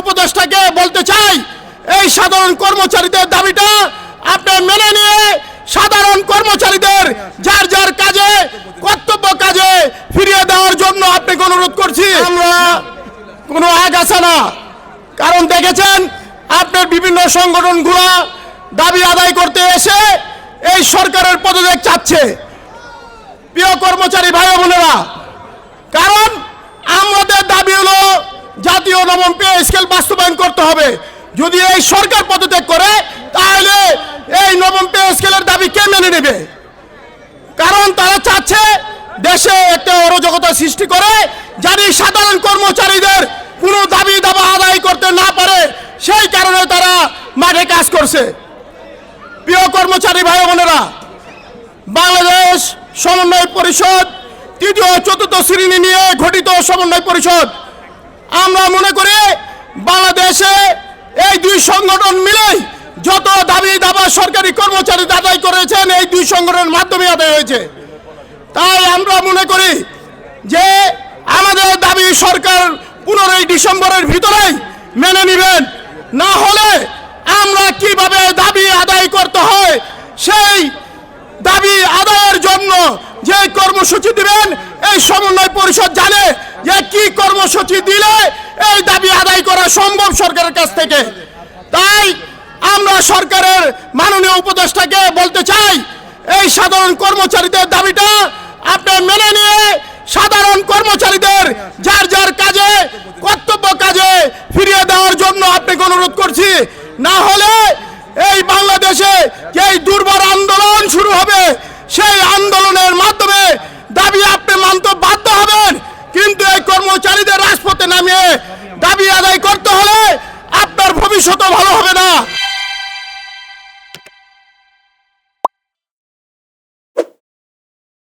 উপদেষ্টাকে বলতে চাই এই সাধারণ কর্মচারীদের দাবিটা আপনি মেনে নিয়ে সাধারণ কর্মচারীদের যার যার কাজে কর্তব্য কাজে ফিরিয়ে দেওয়ার জন্য আপনাকে অনুরোধ করছি। আমরা কোনো আগাছা না। কারণ দেখেছেন আপনার বিভিন্ন সংগঠনগুলো দাবি আদায় করতে এসে এই সরকারের পদত্যাগ চাচ্ছে। প্রিয় কর্মচারী ভাই বোনেরা কারণ আমাদের দাবি হলো জাতীয় নবম পে স্কেল বাস্তবায়ন করতে হবে। যদি এই সরকার পদত্যাগ করে, তাহলে এই নবম পে স্কেলের দাবি কে মেনে নেবে? কারণ তারা চাচ্ছে দেশে একটা অরাজকতা সৃষ্টি করে জানি সাধারণ কর্মচারীদের কোনো দাবি দাবা আদায় করতে না পারে। সেই কারণে তারা মাঠে কাজ করছে। প্রিয় কর্মচারী ভাই বোনেরা, বাংলাদেশ সমন্বয় পরিষদ তৃতীয় চতুর্থ শ্রেণি নিয়ে গঠিত সমন্বয় পরিষদ আমরা মনে করি বাংলাদেশে এই দুই সংগঠন মিলে যত দাবি দাবা সরকারি কর্মচারী আদায় করেছেন, এই দুই সংগঠনের মাধ্যমে আদায় হয়েছে। তাই আমরা মনে করি যে আমাদের দাবি সরকার পনেরোই ডিসেম্বরের ভিতরেই মেনে নেবেন। না হলে আমরা কীভাবে দাবি আদায় করতে হয়, সেই দাবি আদায়ের জন্য যে কর্মসূচি দিবেন, এই সমন্বয় পরিষদ জানে কি কর্মসূচি দিলে এই দাবি আদায় করা সম্ভব সরকারের কাছ থেকে? তাই আমরা সরকারের মাননীয় উপদেষ্টাকে বলতে চাই, এই সাধারণ কর্মচারীদের দাবিটা আপনি মেনে নিয়ে সাধারণ কর্মচারীদের যার যার কাজে, কর্তব্য কাজে ফিরিয়ে দেওয়ার জন্য আপনাকে অনুরোধ করছি। না হলে এই বাংলাদেশে এই দুর্বার আন্দোলন শুরু হবে, সেই আন্দোলনের মাধ্যমে দাবি আপনি মানতে বাধ্য হবেন কিন্তু এই কর্মচারীদের রাজপথে নামিয়ে দাবি আদায় করতে হলে আপনার ভবিষ্যৎ ভালো